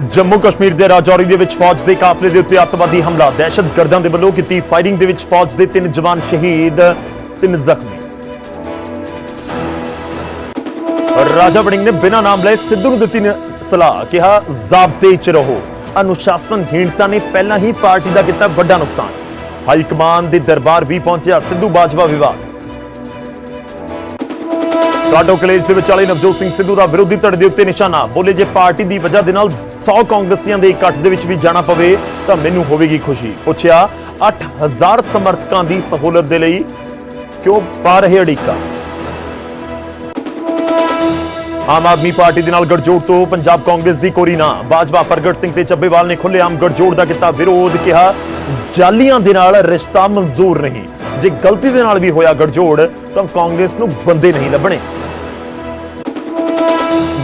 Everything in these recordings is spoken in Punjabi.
ਜੰਮੂ ਕਸ਼ਮੀਰ ਦੇ ਰਾਜੌਰੀ ਦੇ ਵਿੱਚ ਫੌਜ ਦੇ ਕਾਫਲੇ ਦੇ ਉੱਤੇ ਅੱਤਵਾਦੀ ਹਮਲਾ। ਦਹਿਸ਼ਤਗਰਦਾਂ ਦੇ ਵੱਲੋਂ ਕੀਤੀ ਫਾਇਰਿੰਗ ਦੇ ਵਿੱਚ ਫੌਜ ਦੇ ਤਿੰਨ ਜਵਾਨ ਸ਼ਹੀਦ, ਤਿੰਨ ਜ਼ਖਮੀ। ਰਾਜਾ ਵੜਿੰਗ ਨੇ ਬਿਨਾਂ ਨਾਮ ਲਏ ਸਿੱਧੂ ਨੂੰ ਦਿੱਤੀ ਸਲਾਹ, ਕਿਹਾ, ਜ਼ਾਬਤੇ 'ਚ ਰਹੋ। ਅਨੁਸ਼ਾਸਨਹੀਣਤਾ ਨੇ ਪਹਿਲਾਂ ਹੀ ਪਾਰਟੀ ਦਾ ਕੀਤਾ ਵੱਡਾ ਨੁਕਸਾਨ। ਹਾਈ ਕਮਾਨ ਦੇ ਦਰਬਾਰ ਵੀ ਪਹੁੰਚਿਆ ਸਿੱਧੂ ਬਾਜਵਾ ਵਿਵਾਦ। ਕਾਟੋ ਕਲੇਜ ਦੇ ਵਿਚਾਲੇ ਨਵਜੋਤ ਸਿੰਘ ਸਿੱਧੂ ਦਾ ਵਿਰੋਧੀ ਧੜੇ ਦੇ ਉੱਤੇ ਨਿਸ਼ਾਨਾ। ਬੋਲੇ ਜੇ ਪਾਰਟੀ ਦੀ ਵਜ੍ਹਾ ਦੇ ਨਾਲ 100 ਕਾਂਗਰਸੀਆਂ ਦੇ ਇਕੱਠ ਦੇ ਵਿੱਚ ਵੀ ਜਾਣਾ ਪਵੇ, ਤਾਂ ਮੈਨੂੰ ਹੋਵੇਗੀ ਖੁਸ਼ੀ। ਪੁੱਛਿਆ 8000 ਸਮਰਥਕਾਂ ਦੀ ਸਹੂਲਤ ਦੇ ਲਈ ਕਿਉਂ ਪਾ ਰਹੇ ਅੜੀਕਾ ਆਮ ਆਦਮੀ ਪਾਰਟੀ ਦੇ ਨਾਲ ਗੜਜੋੜ ਤੋਂ ਪੰਜਾਬ ਕਾਂਗਰਸ ਦੀ ਕੋਰੀ ਨਾ। ਬਾਜਵਾ ਪ੍ਰਗਟ ਸਿੰਘ ਤੇ ਚੱਬੇਵਾਲ ਨੇ ਖੁੱਲ੍ਹੇਆਮ ਗੜਜੋੜ ਦਾ ਕੀਤਾ ਵਿਰੋਧ, ਕਿਹਾ ਜਾਲੀਆਂ ਦੇ ਨਾਲ ਰਿਸ਼ਤਾ ਮਨਜ਼ੂਰ ਨਹੀਂ। ਜੇ ਗਲਤੀ ਦੇ ਨਾਲ ਵੀ ਹੋਇਆ ਗੜਜੋੜ, ਤਾਂ ਕਾਂਗਰਸ ਨੂੰ ਬੰਦੇ ਨਹੀਂ ਲੱਭਣੇ।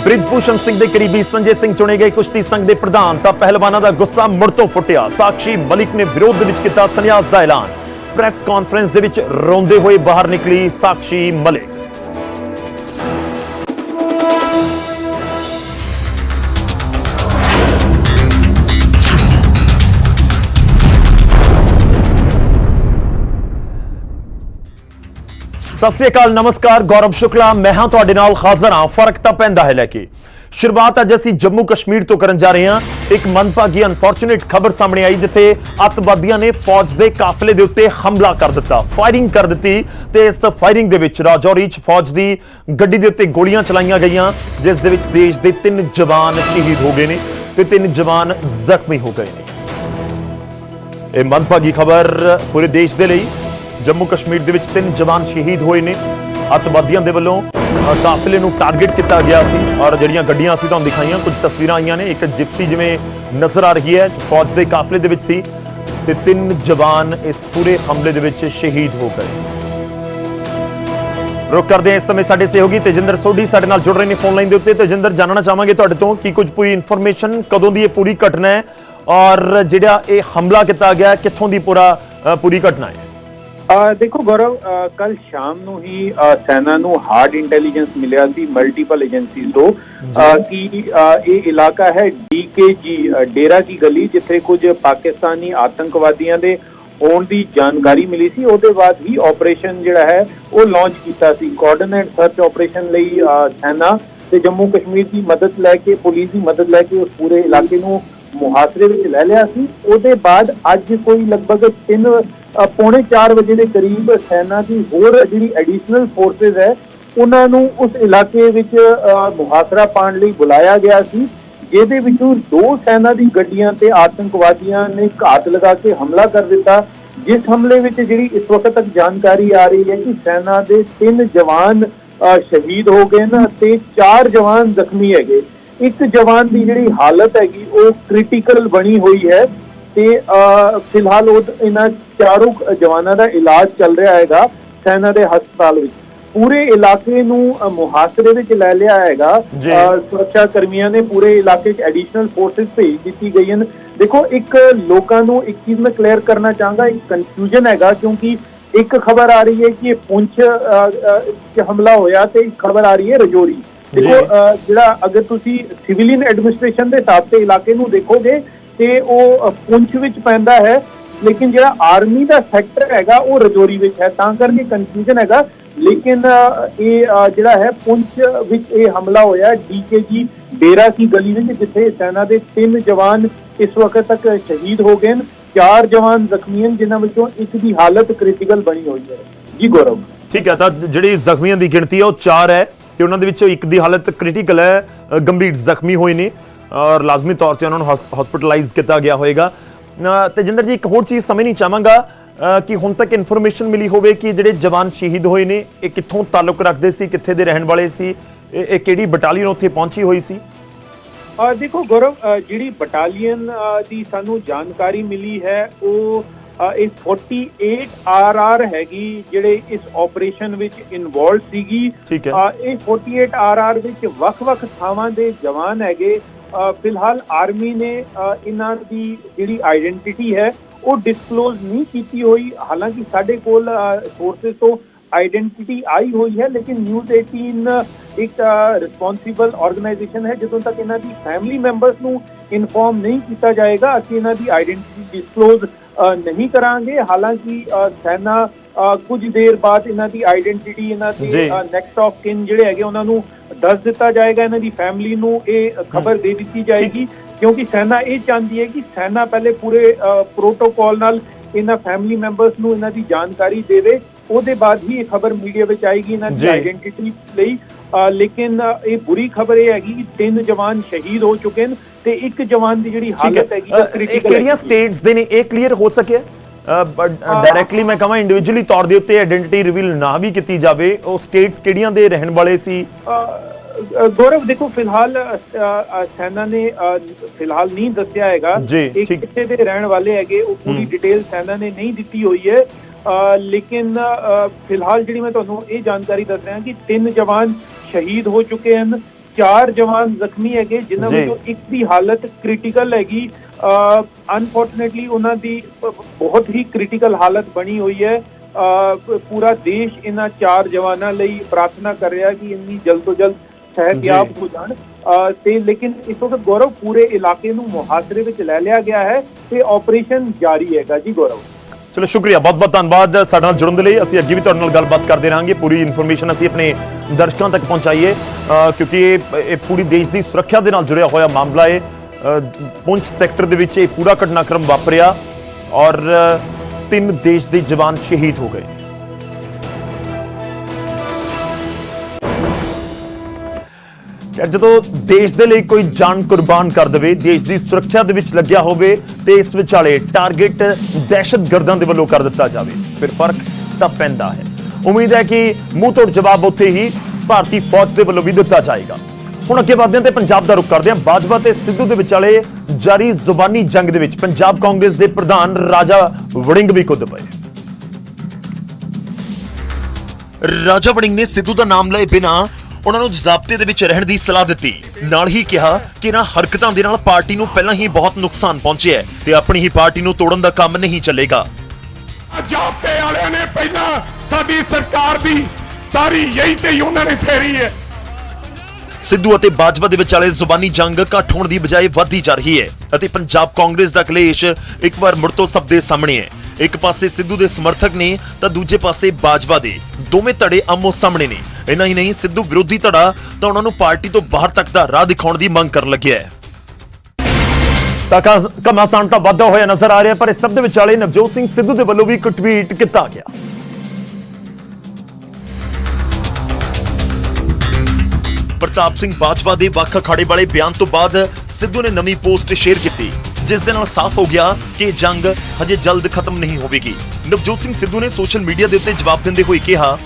ਬ੍ਰਿਜਭੂਸ਼ਣ ਸਿੰਘ ਦੇ ਕਰੀਬੀ ਸੰਜੇ ਸਿੰਘ ਚੁਣੇ ਗਏ ਕੁਸ਼ਤੀ ਸੰਘ ਦੇ ਪ੍ਰਧਾਨ, ਤਾਂ ਪਹਿਲਵਾਨਾਂ ਦਾ ਗੁੱਸਾ ਮੁੜ ਤੋਂ ਫੁੱਟਿਆ। ਸਾਕਸ਼ੀ ਮਲਿਕ ਨੇ ਵਿਰੋਧ ਦੇ ਵਿੱਚ ਕੀਤਾ ਸੰਨਿਆਸ ਦਾ ਐਲਾਨ। ਪ੍ਰੈਸ ਕਾਨਫਰੰਸ ਦੇ ਵਿੱਚ ਰੋਂਦੇ ਹੋਏ ਬਾਹਰ ਨਿਕਲੀ ਸਾਕਸ਼ੀ ਮਲਿਕ। ਸਤਿ ਸ੍ਰੀ ਅਕਾਲ ਨਮਸਕਾਰ, ਗੌਰਵ ਸ਼ੁਕਲਾ। ਮੈਂ ਹਾਂ ਤੁਹਾਡੇ ਨਾਲ ਹਾਜ਼ਰ ਹਾਂ। ਫ਼ਰਕ ਤਾਂ ਪੈਂਦਾ ਹੈ ਲੈ ਕੇ। ਸ਼ੁਰੂਆਤ ਅੱਜ ਅਸੀਂ ਜੰਮੂ ਕਸ਼ਮੀਰ ਤੋਂ ਕਰਨ ਜਾ ਰਹੇ ਹਾਂ। ਇੱਕ ਮੰਦਭਾਗੀ ਅਨਫੋਰਚੂਨੇਟ ਖਬਰ ਸਾਹਮਣੇ ਆਈ, ਜਿੱਥੇ ਅੱਤਵਾਦੀਆਂ ਨੇ ਫੌਜ ਦੇ ਕਾਫਲੇ ਦੇ ਉੱਤੇ ਹਮਲਾ ਕਰ ਦਿੱਤਾ ਫਾਇਰਿੰਗ ਕਰ ਦਿੱਤੀ ਤੇ ਇਸ ਫਾਇਰਿੰਗ ਦੇ ਵਿੱਚ ਰਾਜੌਰੀ 'ਚ ਫੌਜ ਦੀ ਗੱਡੀ ਦੇ ਉੱਤੇ ਗੋਲੀਆਂ ਚਲਾਈਆਂ ਗਈਆਂ, ਜਿਸ ਦੇ ਵਿੱਚ ਦੇਸ਼ ਦੇ ਤਿੰਨ ਜਵਾਨ ਸ਼ਹੀਦ ਹੋ ਗਏ ਨੇ ਤੇ ਤਿੰਨ ਜਵਾਨ ਜ਼ਖਮੀ ਹੋ ਗਏ ਨੇ। ਇਹ ਮੰਦਭਾਗੀ ਖਬਰ ਪੂਰੇ ਦੇਸ਼ ਦੇ ਲਈ। ਜੰਮੂ ਕਸ਼ਮੀਰ ਦੇ ਵਿੱਚ ਤਿੰਨ ਜਵਾਨ ਸ਼ਹੀਦ ਹੋਏ ਨੇ। ਅੱਤਵਾਦੀਆਂ ਦੇ ਵੱਲੋਂ ਕਾਫਲੇ ਨੂੰ ਟਾਰਗੇਟ ਕੀਤਾ ਗਿਆ ਸੀ ਔਰ ਜਿਹੜੀਆਂ ਗੱਡੀਆਂ ਅਸੀਂ ਤੁਹਾਨੂੰ ਦਿਖਾਈਆਂ, ਕੁਝ ਤਸਵੀਰਾਂ ਆਈਆਂ ਨੇ। ਇੱਕ ਜਿਪਸੀ ਜਿਵੇਂ ਨਜ਼ਰ ਆ ਰਹੀ ਹੈ, ਫੌਜ ਦੇ ਕਾਫਲੇ ਦੇ ਵਿੱਚ ਸੀ ਤੇ ਤਿੰਨ ਜਵਾਨ ਇਸ ਪੂਰੇ ਹਮਲੇ ਦੇ ਵਿੱਚ ਸ਼ਹੀਦ ਹੋ ਗਏ। ਰੁਕ ਕਰਦੇ ਹਾਂ ਇਸ ਸਮੇਂ ਸਾਡੇ ਸਹਿਯੋਗੀ ਤੇਜਿੰਦਰ ਸੋਢੀ ਸਾਡੇ ਨਾਲ ਜੁੜ ਰਹੇ ਨੇ ਫੋਨ ਲਾਈਨ ਦੇ ਉੱਤੇ। ਤੇਜਿੰਦਰ ਜਾਣਨਾ ਚਾਹਾਂਗੇ ਤੁਹਾਡੇ ਤੋਂ ਕਿ ਕੁਝ ਪੂਰੀ ਇਨਫੋਰਮੇਸ਼ਨ ਕਦੋਂ ਦੀ ਇਹ ਪੂਰੀ ਘਟਨਾ ਹੈ ਔਰ ਜਿਹੜਾ ਇਹ ਹਮਲਾ ਕੀਤਾ ਗਿਆ, ਕਿੱਥੋਂ ਦੀ ਪੂਰਾ ਪੂਰੀ ਘਟਨਾ ਹੈ? ਦੇਖੋ ਗੌਰਵ ਕੱਲ ਸ਼ਾਮ ਨੂੰ ਹੀ ਸੈਨਾ ਨੂੰ ਹਾਰਡ ਇੰਟੈਲੀਜੈਂਸ ਮਿਲਿਆ ਸੀ ਮਲਟੀਪਲ ਏਜੰਸੀਜ਼ ਤੋਂ। ਕਿ ਇਹ ਇਲਾਕਾ ਹੈ ਡੀਕੇਜੀ ਡੇਰਾ ਕੀ ਗਲੀ ਜਿੱਥੇ ਕੁਝ ਪਾਕਿਸਤਾਨੀ ਆਤੰਕਵਾਦੀਆਂ ਦੇ ਹੋਣ ਦੀ ਜਾਣਕਾਰੀ ਮਿਲੀ ਸੀ। ਉਹਦੇ ਬਾਅਦ ਹੀ ਆਪਰੇਸ਼ਨ ਜਿਹੜਾ ਹੈ ਉਹ ਲਾਂਚ ਕੀਤਾ ਸੀ। ਕੋਆਰਡੀਨੇਟ ਸਰਚ ਆਪਰੇਸ਼ਨ ਲਈ ਸੈਨਾ ਤੇ ਜੰਮੂ ਕਸ਼ਮੀਰ ਦੀ ਮਦਦ ਲੈ ਕੇ ਪੁਲਿਸ ਦੀ ਮਦਦ ਲੈ ਕੇ ਉਸ ਪੂਰੇ ਇਲਾਕੇ ਨੂੰ ਮੁਹਾਸਰੇ ਵਿੱਚ ਲੈ ਲਿਆ ਸੀ। ਉਹਦੇ ਬਾਅਦ ਅੱਜ ਕੋਈ ਲਗਭਗ 3 ਪੌਣੇ 4 ਵਜੇ ਦੇ ਕਰੀਬ ਸੈਨਾ ਦੀ ਹੋਰ ਜਿਹੜੀ ਐਡੀਸ਼ਨਲ ਫੋਰਸਸ ਹੈ ਉਹਨਾਂ ਨੂੰ ਉਸ ਇਲਾਕੇ ਵਿੱਚ ਮੁਹਾਸਰਾ ਪਾਉਣ ਲਈ ਬੁਲਾਇਆ ਗਿਆ ਸੀ। ਜਿਹਦੇ ਵਿੱਚੋਂ ਦੋ ਸੈਨਾ ਦੀ ਗੱਡੀਆਂ ਤੇ ਆਤੰਕਵਾਦੀਆਂ ਨੇ ਘਾਤ ਲਗਾ ਕੇ ਹਮਲਾ ਕਰ ਦਿੱਤਾ। ਜਿਸ ਹਮਲੇ ਵਿੱਚ ਜਿਹੜੀ ਇਸ ਵਕਤ ਤੱਕ ਜਾਣਕਾਰੀ ਆ ਰਹੀ ਹੈ ਕਿ ਸੈਨਾ ਦੇ ਤਿੰਨ ਜਵਾਨ ਅ, ਸ਼ਹੀਦ ਹੋ ਗਏ ਨੇ ਤੇ ਚਾਰ ਜਵਾਨ ਜ਼ਖਮੀ ਹੈਗੇ। ਇੱਕ ਜਵਾਨ ਦੀ ਜਿਹੜੀ ਹਾਲਤ ਹੈਗੀ ਉਹ ਕ੍ਰਿਟੀਕਲ ਬਣੀ ਹੋਈ ਹੈ ਤੇ ਫਿਲਹਾਲ ਉਹ ਇਹਨਾਂ ਚਾਰੋਂ ਜਵਾਨਾਂ ਦਾ ਇਲਾਜ ਚੱਲ ਰਿਹਾ ਹੈਗਾ ਸੈਨਾ ਦੇ ਹਸਪਤਾਲ ਵਿੱਚ। ਪੂਰੇ ਇਲਾਕੇ ਨੂੰ ਮੁਹਾਸਰੇ ਵਿੱਚ ਲੈ ਲਿਆ ਹੈਗਾ। ਸੁਰੱਖਿਆ ਕਰਮੀਆਂ ਨੇ ਪੂਰੇ ਇਲਾਕੇ 'ਚ ਐਡੀਸ਼ਨਲ ਫੋਰਸਸ ਭੇਜ ਦਿੱਤੀ ਗਈਆਂ ਨੇ ਦੇਖੋ ਇੱਕ ਲੋਕਾਂ ਨੂੰ ਇੱਕ ਚੀਜ਼ ਮੈਂ ਕਲੀਅਰ ਕਰਨਾ ਚਾਹਾਂਗਾ ਇੱਕ ਕਨਫਿਊਜ਼ਨ ਹੈਗਾ ਕਿਉਂਕਿ ਇੱਕ ਖਬਰ ਆ ਰਹੀ ਹੈ ਕਿ ਇਹ ਪੁੰਛ 'ਚ ਹਮਲਾ ਹੋਇਆ ਤੇ ਇੱਕ ਖਬਰ ਆ ਰਹੀ ਹੈ ਰਜੌਰੀ। ਦੇਖੋ ਜਿਹੜਾ ਅਗਰ ਤੁਸੀਂ ਸਿਵਿਲੀਅਨ ਐਡਮਿਨਿਸਟ੍ਰੇਸ਼ਨ ਦੇ ਹਿਸਾਬ ਤੇ ਇਲਾਕੇ ਨੂੰ ਦੇਖੋਗੇ ਤੇ ਉਹ ਪੁੰਛ ਵਿੱਚ ਪੈਂਦਾ ਹੈ ਲੇਕਿਨ ਜਿਹੜਾ ਆਰਮੀ ਦਾ ਸੈਕਟਰ ਹੈਗਾ ਉਹ ਰਜੌਰੀ ਵਿੱਚ ਹੈ ਤਾਂ ਕਰਕੇ ਕਨਫਿਊਜ਼ਨ ਹੈਗਾ। ਲੇਕਿਨ ਇਹ ਜਿਹੜਾ ਹੈ ਪੁੰਛ ਵਿੱਚ ਇਹ ਹਮਲਾ ਹੋਇਆ ਡੀਕੇਜੀ ਡੇਰਾ ਕੀ ਗਲੀ ਵਿੱਚ ਜਿੱਥੇ ਸੈਨਾ ਦੇ ਤਿੰਨ ਜਵਾਨ ਇਸ ਵਕਤ ਤੱਕ ਸ਼ਹੀਦ ਹੋ ਗਏ ਨੇ ਚਾਰ ਜਵਾਨ ਜ਼ਖਮੀ ਹਨ ਜਿਨ੍ਹਾਂ ਵਿੱਚੋਂ ਇੱਕ ਦੀ ਹਾਲਤ ਕ੍ਰਿਟੀਕਲ ਬਣੀ ਹੋਈ ਹੈ। ਜੀ ਗੌਰਵ। ਠੀਕ ਹੈ ਤਾਂ ਜਿਹੜੀ ਜ਼ਖਮੀਆਂ ਦੀ ਗਿਣਤੀ ਹੈ ਉਹ 4 ਹੈ। ਤੇ ਉਹਨਾਂ ਦੇ ਵਿੱਚੋਂ ਇੱਕ ਦੀ ਹਾਲਤ ਕ੍ਰਿਟੀਕਲ ਹੈ ਗੰਭੀਰ ਜ਼ਖਮੀ ਹੋਏ ਨੇ ਔਰ ਲਾਜ਼ਮੀ ਤੌਰ ਤੇ ਉਹਨਾਂ ਨੂੰ ਹਸਪੀਟਲਾਈਜ਼ ਕੀਤਾ ਗਿਆ ਹੋਏਗਾ। ਅ, ਤੇਜਿੰਦਰ ਜੀ ਇੱਕ ਹੋਰ ਚੀਜ਼ ਸਮਝਣੀ ਚਾਹਾਂਗਾ ਕਿ ਹੁਣ ਤੱਕ ਇਨਫੋਰਮੇਸ਼ਨ ਮਿਲੀ ਹੋਵੇ ਕਿ ਜਿਹੜੇ ਜਵਾਨ ਸ਼ਹੀਦ ਹੋਏ ਨੇ ਇਹ ਕਿੱਥੋਂ ਤਾਲੁਕ ਰੱਖਦੇ ਸੀ ਕਿੱਥੇ ਦੇ ਰਹਿਣ ਵਾਲੇ ਸੀ ਇਹ ਕਿਹੜੀ ਬਟਾਲੀਅਨ ਉੱਥੇ ਪਹੁੰਚੀ ਹੋਈ ਸੀ? ਦੇਖੋ ਗੌਰਵ ਜਿਹੜੀ ਬਟਾਲੀਅਨ ਦੀ ਸਾਨੂੰ ਜਾਣਕਾਰੀ ਮਿਲੀ ਹੈ ਉਹ ਇਹ 48 ਆਰਆਰ ਹੈਗੀ ਜਿਹੜੇ ਇਸ ਆਪਰੇਸ਼ਨ ਵਿੱਚ ਇਨਵੋਲਡ ਸੀਗੀ। ਇਹ 48 ਆਰਆਰ ਵਿੱਚ ਵੱਖ-ਵੱਖ ਥਾਵਾਂ ਦੇ ਜਵਾਨ ਹੈਗੇ। ਫਿਲਹਾਲ ਆਰਮੀ ਨੇ ਇਹਨਾਂ ਦੀ ਜਿਹੜੀ ਆਇਡੈਂਟੀਟੀ ਹੈ ਉਹ ਡਿਸਕਲੋਜ਼ ਨਹੀਂ ਕੀਤੀ ਹੋਈ। ਹਾਲਾਂਕਿ ਸਾਡੇ ਕੋਲ ਸੋਰਸਸ ਤੋਂ ਆਇਡੈਂਟੀਟੀ ਆਈ ਹੋਈ ਹੈ ਲੇਕਿਨ ਨਿਊਜ਼ 18 ਇੱਕ ਰਿਸਪੌਂਸਿਬਲ ਆਰਗੇਨਾਈਜੇਸ਼ਨ ਹੈ ਜਦੋਂ ਤੱਕ ਇਹਨਾਂ ਦੀ ਫੈਮਿਲੀ ਮੈਂਬਰਸ ਨੂੰ ਇਨਫੋਰਮ ਨਹੀਂ ਕੀਤਾ ਜਾਏਗਾ ਅਸੀਂ ਇਹਨਾਂ ਦੀ ਆਇਡੈਂਟੀਟੀ ਡਿਸਕਲੋਜ਼ ਨਹੀਂ ਕਰਾਂਗੇ। ਹਾਲਾਂਕਿ ਸੈਨਾ ਕੁਝ ਦੇਰ ਬਾਅਦ ਇਹਨਾਂ ਦੀ ਆਇਡੈਂਟੀਟੀ ਇਹਨਾਂ। ਦੇ ਨੈਕਸਟ ਆਫ ਕਿਨ ਜਿਹੜੇ ਹੈਗੇ ਉਹਨਾਂ ਨੂੰ ਦੱਸ ਦਿੱਤਾ ਜਾਏਗਾ ਇਹਨਾਂ ਦੀ ਫੈਮਿਲੀ ਨੂੰ ਇਹ ਖਬਰ ਦੇ ਦਿੱਤੀ ਜਾਏਗੀ ਕਿਉਂਕਿ ਸੈਨਾ ਇਹ ਚਾਹੁੰਦੀ ਹੈ ਕਿ ਸੈਨਾ ਪਹਿਲੇ ਪੂਰੇ ਪ੍ਰੋਟੋਕਾਲ ਨਾਲ ਇਹਨਾਂ ਫੈਮਿਲੀ ਮੈਂਬਰਸ ਨੂੰ ਇਹਨਾਂ ਦੀ ਜਾਣਕਾਰੀ ਦੇਵੇ। ਉਹਦੇ ਬਾਅਦ ਹੀ ਇਹ ਖਬਰ ਮੀਡੀਆ ਵਿੱਚ ਆਏਗੀ ਇਹਨਾਂ ਦੀ। ਆਇਡੈਂਟੀਟੀ ਲਈ। ਲੇਕਿਨ ਇਹ ਬੁਰੀ ਖਬਰ ਇਹ ਹੈਗੀ ਕਿ ਤਿੰਨ ਜਵਾਨ ਸ਼ਹੀਦ ਹੋ ਚੁੱਕੇ ਨੇ ਤੇ ਇੱਕ ਜਵਾਨ ਦੀ ਜਿਹੜੀ ਹਾਲਤ ਹੈ। ਹੈਗੀ ਉਹ ਕ੍ਰਿਟੀਕਲ ਕਿਹੜੀਆਂ ਸਟੇਟਸ ਦੇ ਨੇ? ਇਹ ਕਲੀਅਰ ਹੋ ਸਕਿਆ? ਡਾਇਰੈਕਟਲੀ ਮੈਂ ਕਹਾਂ ਇੰਡੀਵਿਜੂਅਲੀ ਤੌਰ ਦੇ ਉੱਤੇ ਆਇਡੈਂਟੀਟੀ ਰਿਵੀਲ ਨਾ ਵੀ ਕੀਤੀ ਜਾਵੇ ਉਹ ਸਟੇਟਸ ਕਿਹੜੀਆਂ ਦੇ ਰਹਿਣ ਵਾਲੇ ਸੀ? ਗੌਰਵ ਦੇਖੋ ਫਿਲਹਾਲ ਸੈਨਾ ਨੇ ਫਿਲਹਾਲ ਨਹੀਂ ਦੱਸਿਆ ਹੈਗਾ ਠੀਕ। ਕਿੱਥੇ ਦੇ ਰਹਿਣ ਵਾਲੇ ਹੈਗੇ ਉਹ ਪੂਰੀ ਹੂੰ। ਡਿਟੇਲ ਸੈਨਾ ਨੇ ਨਹੀਂ ਦਿੱਤੀ ਹੋਈ ਹੈ। ਲੇਕਿਨ ਫਿਲਹਾਲ ਜਿਹੜੀ ਮੈਂ ਤੁਹਾਨੂੰ ਇਹ ਜਾਣਕਾਰੀ ਦੱਸ ਰਿਹਾ ਕਿ ਤਿੰਨ ਜਵਾਨ ਸ਼ਹੀਦ ਹੋ ਚੁੱਕੇ ਹਨ। ਚਾਰ ਜਵਾਨ ਜ਼ਖਮੀ ਹੈਗੇ ਜਿਨ੍ਹਾਂ। ਵਿੱਚੋਂ ਇੱਕ ਦੀ ਹਾਲਤ ਕ੍ਰਿਟੀਕਲ ਹੈਗੀ। ਅਨਫੋਰਚੂਨੇਟਲੀ ਉਹਨਾਂ ਦੀ ਬਹੁਤ ਹੀ ਕ੍ਰਿਟੀਕਲ ਹਾਲਤ ਬਣੀ ਹੋਈ ਹੈ। ਪੂਰਾ ਦੇਸ਼ ਇਹਨਾਂ ਚਾਰ ਜਵਾਨਾਂ ਲਈ ਪ੍ਰਾਰਥਨਾ ਕਰ ਰਿਹਾ ਕਿ ਇੰਨੀ ਜਲਦ ਤੋਂ ਜਲਦ ਸਹਿਤਯਾਬ। ਹੋ ਜਾਣ। ਤੇ ਲੇਕਿਨ ਇਸ ਵਕਤ ਗੌਰਵ ਪੂਰੇ ਇਲਾਕੇ ਨੂੰ ਮੁਹਾਸਰੇ ਵਿੱਚ ਲੈ ਲਿਆ ਗਿਆ ਹੈ ਤੇ ਆਪਰੇਸ਼ਨ ਜਾਰੀ ਹੈਗਾ ਜੀ ਗੌਰਵ। ਚਲੋ, ਸ਼ੁਕਰੀਆ। ਬਹੁਤ ਬਹੁਤ ਧੰਨਵਾਦ ਸਾਡੇ ਨਾਲ ਜੁੜਨ ਦੇ ਲਈ। ਅਸੀਂ ਅੱਗੇ ਵੀ ਤੁਹਾਡੇ ਨਾਲ ਗੱਲਬਾਤ ਕਰਦੇ ਰਹਾਂਗੇ। ਪੂਰੀ ਇਨਫੋਰਮੇਸ਼ਨ ਅਸੀਂ ਆਪਣੇ ਦਰਸ਼ਕਾਂ ਤੱਕ ਪਹੁੰਚਾਈਏ। ਕਿਉਂਕਿ ਇਹ ਪੂਰੀ ਦੇਸ਼ ਦੀ ਸੁਰੱਖਿਆ ਦੇ ਨਾਲ ਜੁੜਿਆ ਹੋਇਆ ਮਾਮਲਾ ਹੈ ਪੁੰਛ ਸੈਕਟਰ ਦੇ ਵਿੱਚ ਇਹ ਪੂਰਾ ਘਟਨਾਕ੍ਰਮ ਵਾਪਰਿਆ ਔਰ ਤਿੰਨ ਦੇਸ਼ ਦੇ ਜਵਾਨ ਸ਼ਹੀਦ ਹੋ ਗਏ। ਜਦੋਂ ਦੇਸ਼ ਦੇ ਲਈ ਕੋਈ ਜਾਨ ਕੁਰਬਾਨ ਕਰ ਦੇਵੇ, ਦੇਸ਼ ਦੀ ਸੁਰੱਖਿਆ ਦੇ ਵਿੱਚ ਲੱਗਿਆ ਹੋਵੇ, ਤੇ ਇਸ ਵਿਚਾਲੇ ਟਾਰਗੇਟ ਦਹਿਸ਼ਤਗਰਦਾਂ ਦੇ ਵੱਲੋਂ ਕਰ ਦਿੱਤਾ ਜਾਵੇ, ਫਿਰ ਫ਼ਰਕ ਤਾਂ ਪੈਂਦਾ ਹੈ। ਉਮੀਦ ਹੈ ਕਿ ਮੂੰਹ ਤੋੜ ਜਵਾਬ ਉੱਥੇ ਹੀ ਭਾਰਤੀ ਫੌਜ ਦੇ ਵੱਲੋਂ ਵੀ ਦਿੱਤਾ ਜਾਏਗਾ। ਹੁਣ ਅੱਗੇ ਵਧਦੇ ਹਾਂ ਤੇ ਪੰਜਾਬ ਦਾ ਰੁਖ ਕਰਦੇ ਹਾਂ। ਬਾਜਵਾ ਤੇ ਸਿੱਧੂ ਦੇ ਵਿਚਾਲੇ ਜਾਰੀ ਜ਼ੁਬਾਨੀ ਜੰਗ ਦੇ ਵਿੱਚ ਪੰਜਾਬ ਕਾਂਗਰਸ ਦੇ ਪ੍ਰਧਾਨ ਰਾਜਾ ਵੜਿੰਗ ਵੀ ਕੁੱਦ ਪਏ। ਰਾਜਾ ਵੜਿੰਗ ਨੇ ਸਿੱਧੂ ਦਾ ਨਾਮ ਲਏ ਬਿਨਾ ਉਹਨਾਂ ਨੂੰ ਜ਼ਾਬਤੇ ਦੇ ਵਿੱਚ ਰਹਿਣ ਦੀ ਸਲਾਹ ਦਿੱਤੀ। ਨਾਲ ਹੀ ਕਿਹਾ ਕਿ ਇਹਨਾਂ ਹਰਕਤਾਂ ਦੇ ਨਾਲ ਪਾਰਟੀ ਨੂੰ ਪਹਿਲਾਂ ਹੀ ਬਹੁਤ ਨੁਕਸਾਨ ਪਹੁੰਚਿਆ ਹੈ ਤੇ ਆਪਣੀ ਹੀ ਪਾਰਟੀ ਨੂੰ ਤੋੜਨ ਦਾ ਕੰਮ ਨਹੀਂ ਚੱਲੇਗਾ। ਜਾਬਤੇ ਵਾਲਿਆਂ ਨੇ ਪਹਿਲਾਂ ਸਾਡੀ ਸਰਕਾਰ ਦੀ ਸਾਰੀ ਯਹੀ ਤੇ ਉਹਨਾਂ ਨੇ ਫੇਰੀ ਹੈ। ਸਿੱਧੂ ਅਤੇ ਬਾਜਵਾ ਦੇ ਵਿਚਾਲੇ ਜ਼ੁਬਾਨੀ ਜੰਗ ਘੱਟ ਹੋਣ ਦੀ ਬਜਾਏ ਵੱਧਦੀ ਜਾ ਰਹੀ ਹੈ ਅਤੇ ਪੰਜਾਬ ਕਾਂਗਰਸ ਦਾ ਕਲੇਸ਼ ਇੱਕ ਵਾਰ ਮੁੜ ਤੋਂ ਸਭ ਦੇ ਸਾਹਮਣੇ ਹੈ। ਇੱਕ ਪਾਸੇ ਸਿੱਧੂ ਦੇ ਸਮਰਥਕ ਨੇ ਤਾਂ ਦੂਜੇ ਪਾਸੇ ਬਾਜਵਾ ਦੇ। ਦੋਵੇਂ ਧੜੇ ਆਮੋ ਸਾਹਮਣੇ ਨੇ। ਇੰਨਾ ਹੀ ਨਹੀਂ ਸਿੱਧੂ ਵਿਰੋਧੀ ਧੜਾ ਤਾਂ ਉਹਨਾਂ ਨੂੰ ਪਾਰਟੀ ਤੋਂ ਬਾਹਰ ਤੱਕ ਦਾ ਰਾਹ ਦਿਖਾਉਣ ਦੀ ਮੰਗ ਕਰਨ ਲੱਗਿਆ ਹੈ। ਤਾਂ ਘਮਾਸਾਨ ਤਾਂ ਵਾਧਾ ਹੋਇਆ ਨਜ਼ਰ ਆ ਰਿਹਾ ਪਰ ਇਸ ਸਭ ਦੇ ਵਿਚਾਲੇ ਨਵਜੋਤ ਸਿੰਘ ਸਿੱਧੂ ਦੇ ਵੱਲੋਂ ਵੀ ਇੱਕ ਟਵੀਟ ਕੀਤਾ ਗਿਆ। ਪ੍ਰਤਾਪ ਸਿੰਘ ਬਾਜਵਾ ਦੇ ਵੱਖ ਅਖਾੜੇ ਵਾਲੇ ਬਿਆਨ ਤੋਂ ਬਾਅਦ ਸਿੱਧੂ ਨੇ ਨਵੀਂ ਪੋਸਟ ਸ਼ੇਅਰ ਕੀਤੀ ਜਿਸ ਦੇ ਨਾਲ ਸਾਫ਼ ਹੋ ਗਿਆ ਕਿ ਜੰਗ ਹਜੇ ਜਲਦ ਖਤਮ ਨਹੀਂ ਹੋਵੇਗੀ। ਨਵਜੋਤ ਸਿੰਘ ਸਿੱਧੂ ਨੇ ਸੋਸ਼ਲ ਮੀਡੀਆ ਦੇ ਉੱਤੇ ਜਵਾਬ ਦਿੰਦੇ ਹੋਏ ਕਿਹਾ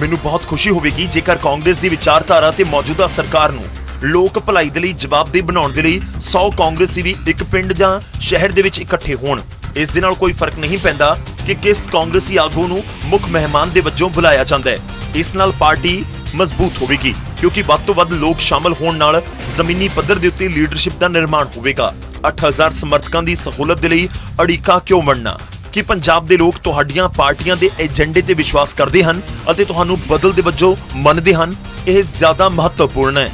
ਮੈਨੂੰ ਬਹੁਤ ਖੁਸ਼ੀ ਹੋਵੇਗੀ ਜੇਕਰ ਕਾਂਗਰਸ ਦੀ ਵਿਚਾਰਧਾਰਾ ਤੇ ਮੌਜੂਦਾ ਸਰਕਾਰ ਨੂੰ ਲੋਕ ਭਲਾਈ ਦੇ ਲਈ ਜਵਾਬਦੇਹ ਬਣਾਉਣ ਦੇ ਲਈ 100 ਕਾਂਗਰਸੀ ਵੀ ਇੱਕ ਪਿੰਡ ਜਾਂ ਸ਼ਹਿਰ ਦੇ ਵਿੱਚ ਇਕੱਠੇ ਹੋਣ। ਇਸ ਦੇ ਨਾਲ ਕੋਈ ਫ਼ਰਕ ਨਹੀਂ ਪੈਂਦਾ ਕਿ ਕਿਸ ਕਾਂਗਰਸੀ ਆਗੂ ਨੂੰ ਮੁੱਖ ਮਹਿਮਾਨ ਦੇ ਵਜੋਂ ਬੁਲਾਇਆ ਜਾਂਦਾ ਹੈ। ਇਸ ਨਾਲ ਪਾਰਟੀ ਮਜ਼ਬੂਤ ਹੋਵੇਗੀ, ਕਿਉਂਕਿ ਵੱਧ ਤੋਂ ਵੱਧ ਲੋਕ ਸ਼ਾਮਲ ਹੋਣ ਨਾਲ ਜ਼ਮੀਨੀ ਪੱਧਰ ਦੇ ਉੱਤੇ ਲੀਡਰਸ਼ਿਪ ਦਾ ਨਿਰਮਾਣ ਹੋਵੇਗਾ। 8000 ਸਮਰਥਕਾਂ ਦੀ ਸਹੂਲਤ ਦੇ ਲਈ ਅੜਿੱਕਾ ਕਿਉਂ ਬਣਨਾ ਕਿ ਪੰਜਾਬ ਦੇ ਲੋਕ ਤੁਹਾਡੀਆਂ ਪਾਰਟੀਆਂ ਦੇ ਏਜੰਡੇ ਤੇ ਵਿਸ਼ਵਾਸ ਕਰਦੇ ਹਨ ਅਤੇ ਤੁਹਾਨੂੰ ਬਦਲ ਦੇ ਵਜੋਂ ਮੰਨਦੇ ਹਨ, ਇਹ ਜ਼ਿਆਦਾ ਮਹੱਤਵਪੂਰਨ ਹੈ।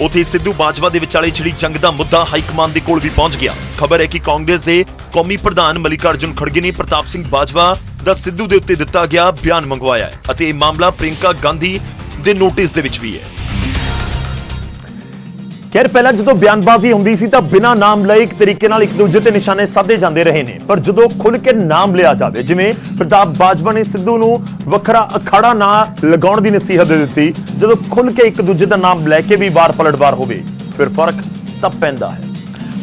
ਉਥੇ ਸਿੱਧੂ ਬਾਜਵਾ ਦੇ ਵਿਚਾਲੇ ਛਿੜੀ ਜੰਗ ਦਾ ਮੁੱਦਾ ਹਾਈਕਮਾਨ ਦੇ ਕੋਲ ਵੀ ਪਹੁੰਚ ਗਿਆ। ਖਬਰ ਹੈ ਕਿ ਕਾਂਗਰਸ ਦੇ ਕੌਮੀ ਪ੍ਰਧਾਨ ਮਲਿਕਾਰਜੁਨ ਖੜਗੇ ਨੇ ਪ੍ਰਤਾਪ ਸਿੰਘ ਬਾਜਵਾ ਦਾ ਸਿੱਧੂ ਦੇ ਉੱਤੇ ਦਿੱਤਾ ਗਿਆ ਬਿਆਨ ਮੰਗਵਾਇਆ ਹੈ ਅਤੇ ਇਹ ਮਾਮਲਾ ਪ੍ਰਿੰਕਾ ਗਾਂਧੀ ਦੇ ਨੋਟਿਸ ਦੇ ਵਿੱਚ ਵੀ ਹੈ। ਖੈਰ, ਪਹਿਲਾਂ ਜਦੋਂ ਬਿਆਨਬਾਜ਼ੀ ਹੁੰਦੀ ਸੀ ਤਾਂ ਬਿਨਾਂ ਨਾਮ ਲਏ ਇੱਕ ਤਰੀਕੇ ਨਾਲ ਇੱਕ ਦੂਜੇ ਤੇ ਨਿਸ਼ਾਨੇ ਸਾਧੇ ਜਾਂਦੇ ਰਹੇ ਨੇ। ਪਰ ਜਦੋਂ ਖੁੱਲ ਕੇ ਨਾਮ ਲਿਆ ਜਾਵੇ, ਜਿਵੇਂ ਪ੍ਰਤਾਪ ਬਾਜਵਾ ਨੇ ਸਿੱਧੂ ਨੂੰ ਵੱਖਰਾ ਅਖਾੜਾ ਨਾ ਲਗਾਉਣ ਦੀ ਨਸੀਹਤ ਦੇ ਦਿੱਤੀ, ਜਦੋਂ ਖੁੱਲ ਕੇ ਇੱਕ ਦੂਜੇ ਦਾ ਨਾਮ ਲੈ ਕੇ ਵੀ ਵਾਰ ਪਲਟਵਾਰ ਹੋਵੇ, ਫਿਰ ਫ਼ਰਕ ਤਾਂ ਪੈਂਦਾ ਹੈ।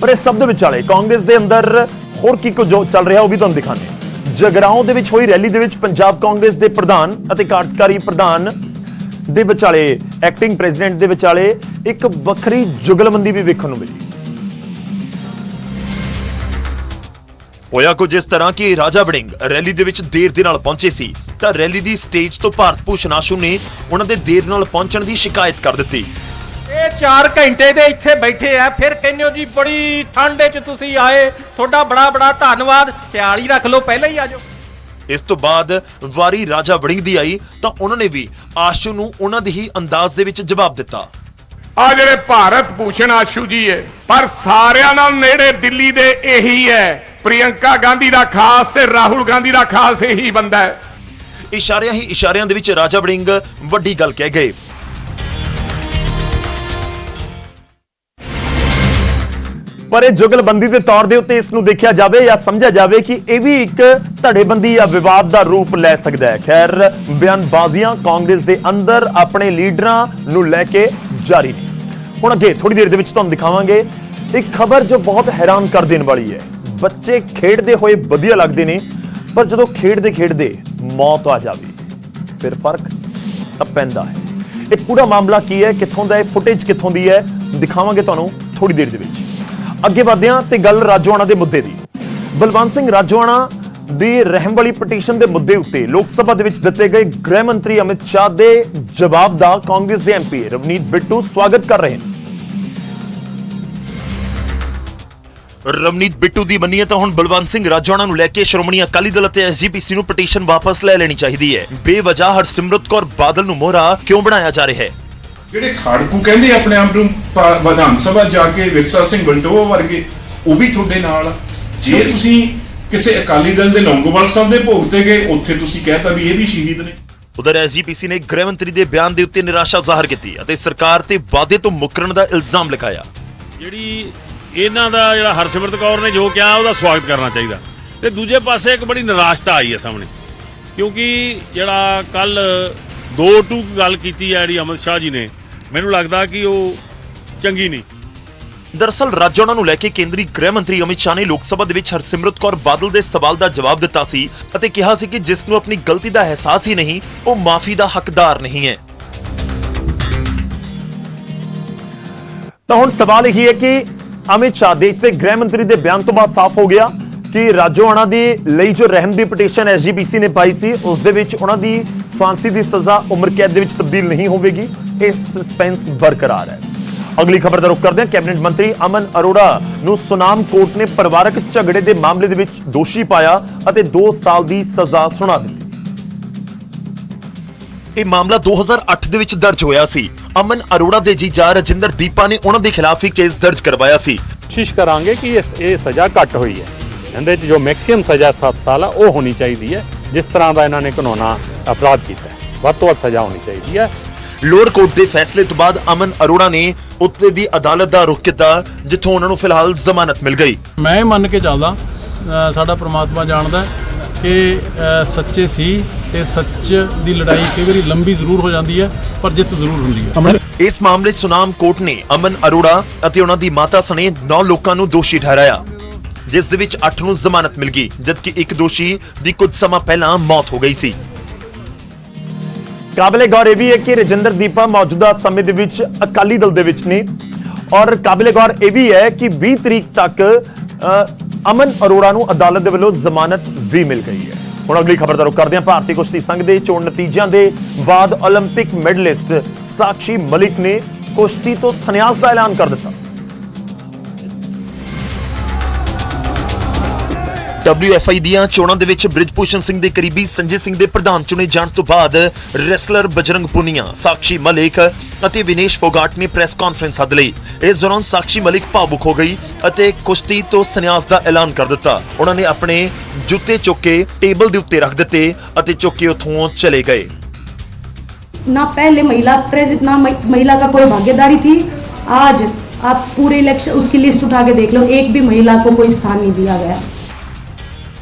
ਪਰ ਇਸ ਸਭ ਦੇ ਵਿਚਾਲੇ ਕਾਂਗਰਸ ਦੇ ਅੰਦਰ ਹੋਰ ਕੀ ਕੁਝ ਚੱਲ ਰਿਹਾ ਉਹ ਵੀ ਤੁਹਾਨੂੰ ਦਿਖਾਉਂਦੇ ਹਾਂ। ਜਗਰਾਉਂ ਦੇ ਵਿੱਚ ਹੋਈ ਰੈਲੀ ਦੇ ਵਿੱਚ ਪੰਜਾਬ ਕਾਂਗਰਸ ਦੇ ਪ੍ਰਧਾਨ ਅਤੇ ਕਾਰਜਕਾਰੀ ਪ੍ਰਧਾਨ ਦੇ ਵਿਚਾਲੇ ਐਕਟਿੰਗ ਪ੍ਰੈਜ਼ੀਡੈਂਟ ਦੇ ਵਿਚਾਲੇ ਇੱਕ ਵੱਖਰੀ ਜੁਗਲਬੰਦੀ ਵੀ ਵੇਖਣ ਨੂੰ ਮਿਲੀ। ਹੋਇਆ ਕੁਝ ਇਸ ਤਰ੍ਹਾਂ ਕਿ ਰਾਜਾ ਵੜਿੰਗ ਰੈਲੀ ਦੇ ਵਿੱਚ ਦੇਰ ਦੇ ਨਾਲ ਪਹੁੰਚੇ ਸੀ ਤਾਂ ਰੈਲੀ ਦੀ ਸਟੇਜ ਤੋਂ ਭਾਰਤ ਭੂਸ਼ਣ ਆਸ਼ੂ ਨੇ ਉਹਨਾਂ ਦੇ ਦੇਰ ਨਾਲ ਪਹੁੰਚਣ ਦੀ ਸ਼ਿਕਾਇਤ ਕਰ ਦਿੱਤੀ। ਇਹ 4 ਘੰਟੇ ਦੇ ਇੱਥੇ ਬੈਠੇ ਆ ਫਿਰ ਕਹਿੰਦੇ ਹੋ ਜੀ ਬੜੀ ਠੰਡ 'ਚ ਤੁਸੀਂ ਆਏ ਤੁਹਾਡਾ ਬੜਾ ਬੜਾ ਧੰਨਵਾਦ। ਖਿਆਲ ਹੀ ਰੱਖ ਲਓ ਪਹਿਲਾਂ ਹੀ ਆ ਜਾਓ। ਇਸ ਤੋਂ ਬਾਅਦ ਵਾਰੀ ਰਾਜਾ ਵੜਿੰਗ ਦੀ ਆਈ ਤਾਂ ਉਹਨਾਂ ਨੇ ਵੀ ਆਸ਼ੂ ਨੂੰ ਉਹਨਾਂ ਦੇ ਹੀ ਅੰਦਾਜ਼ ਦੇ ਵਿੱਚ ਜਵਾਬ ਦਿੱਤਾ। ਆ ਜਿਹੜੇ ਭਾਰਤ ਭੂਸ਼ਣ ਆਸ਼ੂ ਜੀ ਹੈ ਪਰ ਸਾਰਿਆਂ ਨਾਲ ਨੇੜੇ ਦਿੱਲੀ ਦੇ ਇਹੀ ਹੈ। ਪ੍ਰਿਯੰਕਾ ਗਾਂਧੀ ਦਾ ਖਾਸ ਤੇ ਰਾਹੁਲ ਗਾਂਧੀ ਦਾ ਖਾਸ ਇਹੀ ਬੰਦਾ ਹੈ। ਇਸ਼ਾਰਿਆਂ ਹੀ ਇਸ਼ਾਰਿਆਂ ਦੇ ਵਿੱਚ ਰਾਜਾ ਵੜਿੰਗ ਵੱਡੀ ਗੱਲ ਕਹਿ ਗਏ। ਪਰ ਇਹ ਜੁਗਲਬੰਦੀ ਦੇ ਤੌਰ ਦੇ ਉੱਤੇ ਇਸ ਨੂੰ ਦੇਖਿਆ ਜਾਵੇ ਜਾਂ ਸਮਝਿਆ ਜਾਵੇ ਕਿ ਇਹ ਵੀ ਇੱਕ ਧੜੇਬੰਦੀ ਜਾਂ ਵਿਵਾਦ ਦਾ ਰੂਪ ਲੈ ਸਕਦਾ ਹੈ। ਖੈਰ, ਬਿਆਨਬਾਜ਼ੀਆਂ ਕਾਂਗਰਸ ਦੇ ਅੰਦਰ ਆਪਣੇ ਲੀਡਰਾਂ ਨੂੰ ਲੈ ਕੇ ਜਾਰੀ ਨੇ। ਹੁਣ ਅੱਗੇ ਥੋੜੀ ਦੇਰ ਦੇ ਵਿੱਚ ਤੁਹਾਨੂੰ ਦਿਖਾਵਾਂਗੇ ਇੱਕ ਖਬਰ ਜੋ ਬਹੁਤ ਹੈਰਾਨ ਕਰ ਦੇਣ ਵਾਲੀ ਹੈ। ਬੱਚੇ ਖੇਡਦੇ ਹੋਏ ਵਧੀਆ ਲੱਗਦੇ ਨੇ, ਪਰ ਜਦੋਂ ਖੇਡਦੇ ਖੇਡਦੇ ਮੌਤ ਆ ਜਾਵੇ, ਫਿਰ ਫ਼ਰਕ ਤਾਂ ਪੈਂਦਾ ਹੈ। ਇਹ ਪੂਰਾ ਮਾਮਲਾ ਕੀ ਹੈ? ਕਿੱਥੋਂ ਦਾ ਇਹ ਫੁਟੇਜ ਕਿੱਥੋਂ ਦੀ ਹੈ? ਦਿਖਾਵਾਂਗੇ ਤੁਹਾਨੂੰ ਥੋੜੀ ਦੇਰ ਦੇ ਵਿੱਚ। ਅੱਗੇ ਵਧਦੇ ਹਾਂ ਤੇ ਗੱਲ ਰਾਜੋਆਣਾ ਦੇ ਮੁੱਦੇ ਦੀ। ਬਲਵੰਤ ਸਿੰਘ ਰਾਜੋਆਣਾ ਦੀ ਰਹਿਮ ਵਾਲੀ ਪਟੀਸ਼ਨ ਦੇ ਮੁੱਦੇ ਉੱਤੇ ਲੋਕ ਸਭਾ ਦੇ ਵਿੱਚ ਦਿੱਤੇ ਗਏ ਗ੍ਰਹਿ ਮੰਤਰੀ ਅਮਿਤ ਸ਼ਾਹ ਦੇ ਜਵਾਬ ਦਾ ਕਾਂਗਰਸ ਦੇ ਐਮਪੀ ਰਵਨੀਤ ਬਿੱਟੂ ਸਵਾਗਤ ਕਰ ਰਹੇ ਹਨ ਰਵਨੀਤ ਬਿੱਟੂ ਦੀ ਮੰਨੀਏ ਤਾਂ ਹੁਣ ਬਲਵੰਤ ਸਿੰਘ ਰਾਜੋਣਾ ਨੂੰ ਲੈ ਕੇ ਸ਼੍ਰੋਮਣੀ ਅਕਾਲੀ ਦਲ ਅਤੇ ਐਸਜੀਪੀਸੀ ਨੂੰ ਪਟੀਸ਼ਨ ਵਾਪਸ ਲੈ ਲੈਣੀ ਚਾਹੀਦੀ ਹੈ। ਬੇਵਜ੍ਹਾ ਹਰਸਿਮਰਤ ਕੌਰ ਬਾਦਲ ਨੂੰ ਮੋਹਰਾ ਕਿਉਂ ਬਣਾਇਆ ਜਾ ਰਿਹਾ ਹੈ? ਜਿਹੜੇ ਖਾੜਕੂ ਕਹਿੰਦੇ ਆਪਣੇ ਆਪ ਨੂੰ ਵਿਧਾਨ ਸਭਾ ਜਾ ਕੇ ਵਿਰਸਾ ਸਿੰਘ ਬੰਟੋਆ ਵਰਗੇ ਉਹ ਵੀ ਤੁਹਾਡੇ ਨਾਲ। ਜੇ ਤੁਸੀਂ ਕਿਸੇ ਅਕਾਲੀ ਦਲ ਦੇ ਲੌਂਗੋਵਾਲ ਸਾਹਿਬ ਦੇ ਭੋਗ ਤੇ ਗਏ ਉੱਥੇ ਤੁਸੀਂ ਕਹਿਤਾ ਵੀ ਇਹ ਵੀ ਸ਼ਹੀਦ ਨੇ। ਉਧਰ ਐਸਜੀਪੀਸੀ ਨੇ ਗ੍ਰਹਿ ਮੰਤਰੀ ਦੇ ਬਿਆਨ ਦੇ ਉੱਤੇ ਨਿਰਾਸ਼ਾ ਜ਼ਾਹਰ ਕੀਤੀ ਅਤੇ ਸਰਕਾਰ ਤੇ ਵਾਅਦੇ ਤੋਂ ਮੁਕਰਨ ਦਾ ਇਲਜ਼ਾਮ ਲਗਾਇਆ। ਜਿਹੜੀ ਇਹਨਾਂ ਦਾ ਜਿਹੜਾ ਹਰਸਿਮਰਤ ਕੌਰ ਨੇ ਜੋ ਕਿਹਾ ਉਹਦਾ ਸਵਾਗਤ ਕਰਨਾ ਚਾਹੀਦਾ। ਤੇ ਦੂਜੇ ਪਾਸੇ ਇੱਕ ਬੜੀ ਨਿਰਾਸ਼ਤਾ ਆਈ ਹੈ ਸਾਹਮਣੇ। ਕਿਉਂਕਿ ਜਿਹੜਾ ਕੱਲ 2 ਟੂ ਗੱਲ ਕੀਤੀ ਹੈ ਜਿਹੜੀ ਅਮਿਤ ਸ਼ਾਹ ਜੀ ਨੇ ਮੈਨੂੰ ਲੱਗਦਾ ਕਿ ਉਹ ਚੰਗੀ ਨਹੀਂ। ਦਰਅਸਲ ਰਾਜੋਣਾ ਨੂੰ ਲੈ ਕੇ ਕੇਂਦਰੀ ਗ੍ਰਹਿ ਮੰਤਰੀ ਅਮਿਤ ਸ਼ਾਹ ਨੇ ਲੋਕ ਸਭਾ ਦੇ ਵਿੱਚ ਹਰਸਿਮਰਤ ਕੌਰ ਬਾਦਲ ਦੇ ਸਵਾਲ ਦਾ ਜਵਾਬ ਦਿੱਤਾ ਸੀ ਅਤੇ ਕਿਹਾ ਸੀ ਕਿ ਜਿਸ ਨੂੰ ਆਪਣੀ ਗਲਤੀ ਦਾ ਅਹਿਸਾਸ ਹੀ ਨਹੀਂ ਉਹ ਮਾਫੀ ਦਾ ਹੱਕਦਾਰ ਨਹੀਂ ਹੈ। ਤਾਂ ਹੁਣ ਸਵਾਲ ਇਹ ਹੈ ਕਿ ਅਮਿਤ ਸ਼ਾਹ ਦੇਸ਼ ਦੇ ਗ੍ਰਹਿ ਮੰਤਰੀ ਦੇ ਬਿਆਨ ਤੋਂ ਬਾਅਦ ਸਾਫ਼ ਹੋ ਗਿਆ। ਕਿ ਰਾਜੋਆਣਾ ਦੀ ਲਈ ਜੋ ਰਹਿਮ ਦੀ ਪਟੀਸ਼ਨ ਐਸਜੀਪੀਸੀ ਨੇ ਪਾਈ ਸੀ ਉਸ ਦੇ ਵਿੱਚ ਉਹਨਾਂ ਦੀ ਫਾਂਸੀ ਦੀ ਸਜ਼ਾ ਉਮਰ ਕੈਦ ਦੇ ਵਿੱਚ ਤਬਦੀਲ ਨਹੀਂ ਹੋਵੇਗੀ। ਇਹ ਸਸਪੈਂਸ ਬਰਕਰਾਰ ਹੈ। ਅਗਲੀ ਖਬਰ ਦਾ ਰੁਖ ਕਰਦੇ ਹਾਂ। ਕੈਬਨਿਟ ਮੰਤਰੀ ਅਮਨ ਅਰੋੜਾ ਨੂੰ ਸੁਨਾਮ ਕੋਰਟ ਨੇ ਪਰਿਵਾਰਕ ਝਗੜੇ ਦੇ ਮਾਮਲੇ ਦੇ ਵਿੱਚ ਦੋਸ਼ੀ ਪਾਇਆ ਅਤੇ 2 ਸਾਲ ਦੀ ਸਜ਼ਾ ਸੁਣਾ ਦਿੱਤੀ। ਇਹ ਮਾਮਲਾ 2008 ਦੇ ਵਿੱਚ ਦਰਜ ਹੋਇਆ ਸੀ। ਅਮਨ ਅਰੋੜਾ ਦੇ ਜੀਜਾ ਰਜਿੰਦਰ ਦੀਪਾ ਨੇ ਉਹਨਾਂ ਦੇ ਖਿਲਾਫ ਹੀ ਕੇਸ ਦਰਜ ਕਰਵਾਇਆ ਸੀ। ਕੋਸ਼ਿਸ਼ ਕਰਾਂਗੇ ਕਿ ਇਸ ਇਹ ਸਜ਼ਾ ਘੱਟ ਹੋਈ ਹੈ। ਇਹਦੇ 'ਚ ਜੋ ਮੈਕਸਿਮਮ ਸਜ਼ਾ 7 ਸਾਲ ਆ ਉਹ ਹੋਣੀ ਚਾਹੀਦੀ ਹੈ ਜਿਸ ਤਰ੍ਹਾਂ ਦਾ ਇਹਨਾਂ ਨੇ ਕਾਨੂੰਨਾ ਅਪਰਾਧ ਕੀਤਾ ਵੱਧ ਤੋਂ ਵੱਧ ਸਜ਼ਾ ਹੋਣੀ ਚਾਹੀਦੀ ਹੈ। ਲੋਅਰ ਕੋਰਟ ਦੇ ਫੈਸਲੇ ਤੋਂ ਬਾਅਦ ਅਮਨ ਅਰੋੜਾ ਨੇ ਉੱਤੇ ਦੀ ਅਦਾਲਤ ਦਾ ਰੁਖ ਕੀਤਾ ਜਿੱਥੋਂ ਉਹਨਾਂ ਨੂੰ ਫਿਲਹਾਲ ਜ਼ਮਾਨਤ ਮਿਲ ਗਈ। ਮੈਂ ਇਹ ਮੰਨ ਕੇ ਚੱਲਦਾ ਸਾਡਾ ਪ੍ਰਮਾਤਮਾ ਜਾਣਦਾ ਹੈ ਕਿ ਸੱਚੇ ਸੀ ਤੇ ਸੱਚ ਦੀ ਲੜਾਈ ਕਈ ਵਾਰੀ ਲੰਬੀ ਜ਼ਰੂਰ ਹੋ ਜਾਂਦੀ ਹੈ ਪਰ ਜਿੱਤ ਜ਼ਰੂਰ ਹੁੰਦੀ ਹੈ। ਇਸ ਮਾਮਲੇ 'ਚ ਸੁਨਾਮ ਕੋਰਟ ਨੇ ਅਮਨ ਅਰੋੜਾ ਅਤੇ ਉਹਨਾਂ ਦੀ ਮਾਤਾ ਸਣੇ 9 ਲੋਕਾਂ ਨੂੰ ਦੋਸ਼ੀ ਠਹਿਰਾਇਆ। ਜਿਸ ਦੇ ਵਿੱਚ 8 ਨੂੰ ਜ਼ਮਾਨਤ ਮਿਲ ਗਈ ਜਦਕਿ ਇੱਕ ਦੋਸ਼ੀ ਦੀ ਕੁਝ ਸਮਾਂ ਪਹਿਲਾਂ ਮੌਤ ਹੋ ਗਈ ਸੀ ਕਾਬਲੇ ਗੌਰ ਇਹ ਵੀ ਹੈ ਕਿ ਰਜਿੰਦਰ ਦੀਪਾ ਮੌਜੂਦਾ ਸਮੇਂ ਦੇ ਵਿੱਚ ਅਕਾਲੀ ਦਲ ਦੇ ਵਿੱਚ ਨੇ ਔਰ ਕਾਬਲੇ ਗੌਰ ਇਹ ਵੀ ਹੈ ਕਿ 20 ਤਰੀਕ ਤੱਕ ਅ, ਅਮਨ ਅਰੋੜਾ ਨੂੰ ਅਦਾਲਤ ਦੇ ਵੱਲੋਂ ਜ਼ਮਾਨਤ ਵੀ ਮਿਲ ਗਈ ਹੈ ਹੁਣ ਅਗਲੀ ਖਬਰ ਦਾ ਰੁਖ ਕਰਦੇ ਹਾਂ ਭਾਰਤੀ ਕੁਸ਼ਤੀ ਸੰਘ ਦੇ ਚੋਣ ਨਤੀਜਿਆਂ ਦੇ ਬਾਅਦ 올림픽 ਮੈਡਲਿਸਟ ਸਾਕਸ਼ੀ ਮਲਿਕ ਨੇ ਕੁਸ਼ਤੀ ਤੋਂ ਸੰਨਿਆਸ ਦਾ ਐਲਾਨ ਕਰ ਦਿੱਤਾ WFI ਦੀਆਂ ਚੋਣਾਂ ਦੇ ਵਿੱਚ ਬ੍ਰਿਜਭੂਸ਼ਣ ਸਿੰਘ ਦੇ ਕਰੀਬੀ ਸੰਜੇ ਸਿੰਘ ਦੇ ਪ੍ਰਧਾਨ ਚੁਣੇ ਜਾਣ ਤੋਂ ਬਾਅਦ ਰੈਸਲਰ ਬਜਰੰਗ ਪੁਨੀਆ ਸਾਕਸ਼ੀ ਮਲਿਕ ਅਤੇ ਵਿਨੇਸ਼ ਫੋਗਾਟ ਨੇ ਪ੍ਰੈਸ ਕਾਨਫਰੰਸ ਸੱਦ ਲਈ ਇਸ ਦੌਰਾਨ ਸਾਕਸ਼ੀ ਮਲਿਕ ਭਾਵੁਕ ਹੋ ਗਈ ਅਤੇ ਕੁਸ਼ਤੀ ਤੋਂ ਸੰਨਿਆਸ ਦਾ ਐਲਾਨ ਕਰ ਦਿੱਤਾ ਉਹਨਾਂ ਨੇ ਆਪਣੇ ਜੁੱਤੇ ਚੁੱਕ ਕੇ ਟੇਬਲ ਦੇ ਉੱਤੇ ਰੱਖ ਦਿੱਤੇ ਅਤੇ ਚੁੱਕ ਕੇ ਉੱਥੋਂ ਚਲੇ ਗਏ ना पहले महिला प्रेसिडेंट ना महि- महिला का कोई भागीदारी थी आज आप पूरे इलेक्शन उसकी लिस्ट उठा के देख लो एक भी महिला को कोई स्थान नहीं दिया गया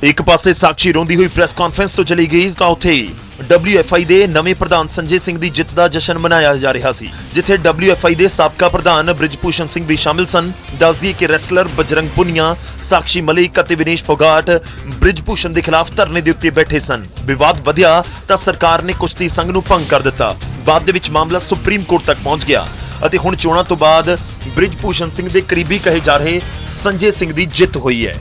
ਇੱਕ ਪਾਸੇ ਸਾਕਸ਼ੀ ਰੋਂਦੀ ਹੋਈ ਪ੍ਰੈਸ ਕਾਨਫਰੰਸ ਤੋਂ ਚਲੀ ਗਈ, ਤਾਂ ਉੱਥੇ ਹੀ WFI ਦੇ ਨਵੇਂ ਪ੍ਰਧਾਨ ਸੰਜੇ ਸਿੰਘ ਦੀ ਜਿੱਤ ਦਾ ਜਸ਼ਨ ਮਨਾਇਆ ਜਾ ਰਿਹਾ ਸੀ, ਜਿੱਥੇ WFI ਦੇ ਸਾਬਕਾ ਪ੍ਰਧਾਨ ਬ੍ਰਿਜਭੂਸ਼ਣ ਸਿੰਘ ਵੀ ਸ਼ਾਮਿਲ ਸਨ। ਦੱਸਦੀ ਕਿ ਰੈਸਲਰ ਬਜਰੰਗ ਪੁਨੀਆ, ਸਾਕਸ਼ੀ ਮਲਿਕ ਅਤੇ ਵਿਨੇਸ਼ ਫੋਗਾਟ ਬ੍ਰਿਜਭੂਸ਼ਣ ਦੇ ਖਿਲਾਫ ਧਰਨੇ ਦੇ ਉੱਤੇ ਬੈਠੇ ਸਨ। ਵਿਵਾਦ ਵਧਿਆ, ਤਾਂ ਸਰਕਾਰ ਨੇ ਕੁਸ਼ਤੀ ਸੰਘ ਨੂੰ ਭੰਗ ਕਰ ਦਿੱਤਾ। ਬਾਅਦ ਦੇ ਵਿੱਚ ਮਾਮਲਾ ਸੁਪਰੀਮ ਕੋਰਟ ਤੱਕ ਪਹੁੰਚ ਗਿਆ ਅਤੇ ਹੁਣ ਚੋਣਾਂ ਤੋਂ ਬਾਅਦ ਬ੍ਰਿਜਭੂਸ਼ਣ ਸਿੰਘ ਦੇ ਕਰੀਬੀ ਕਹੇ ਜਾ ਰਹੇ ਸੰਜੇ ਸਿੰਘ ਦੀ ਜਿੱਤ ਹੋਈ ਹੈ।